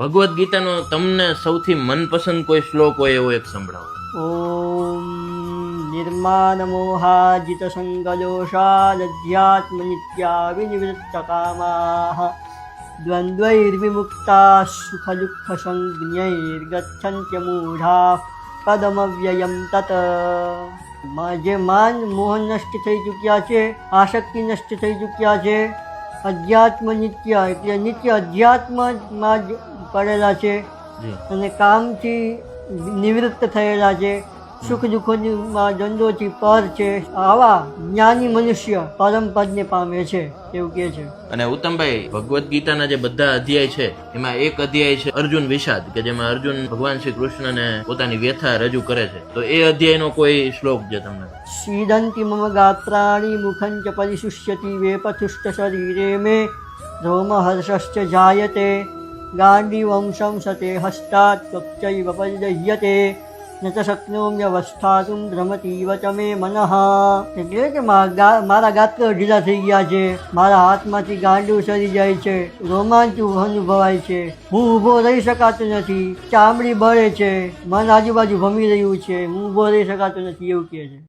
ભગવદ્ ગીતાનો તમને સૌથી મનપસંદ કોઈ શ્લોક હોય એવો એક સંભળાવો. ઓમ નિર્માનમોહાજિત સંગદોષાદ્યાત્મ નિત્યા વિનિવૃત્ત કામાહ દ્વંદ્વૈર્વિમુક્તા સુખ દુઃખ સંજ્ઞૈર્ગચ્છંત્ય મૂઢા પદમવ્યયમ તત. જે માન મોહન નષ્ટ થઈ ચૂક્યા છે આશક્તિ નષ્ટ થઈ ચૂક્યા છે. અધ્યાત્મ નિત્ય એટલે નિત્ય અધ્યાત્મમાં પડેલા છે અને કામથી નિવૃત્ત થયેલા છે. સુખ દુઃખોમાં દ્વંદ્વોથી પર છે. આવા જ્ઞાની મનુષ્ય પરમ પદને પામે છે એવું કહે છે. અને ઉત્તમભાઈ ભગવદ્ ગીતાના જે બધા અધ્યાય છે એમાં એક અધ્યાય છે અર્જુન વિષાદ કે જેમાં અર્જુન ભગવાન શ્રી કૃષ્ણને પોતાની વ્યથા રજૂ કરે છે. તો એ અધ્યાયનો કોઈ શ્લોક જે તમને? સીદંતિ મમ ગાત્રાણી મુખં ચ પરિશુષ્યતિ વેપથુષ્ટ શરીરે મે રોમહર્ષશ્ચ જાયતે. ગાંડીવંશં સતે હસ્તાત કપચૈવ પર્જય્યતે ન તો શક્નોમ્યવસ્થાતું રમતીવ તમે મનઃ એટલે કે મારા ગાતકર ઢીલા થઈ ગયા છે। મારા હાથમાંથી ગાંડું સરી જાય છે। રોમાંચ અનુભવાય છે। હું ઊભો રહી શકાતો નથી। ચામડી બળે છે। મન આજુબાજુ ભમી રહ્યું છે। હું ઊભો રહી શકાતો નથી એવું કહે છે।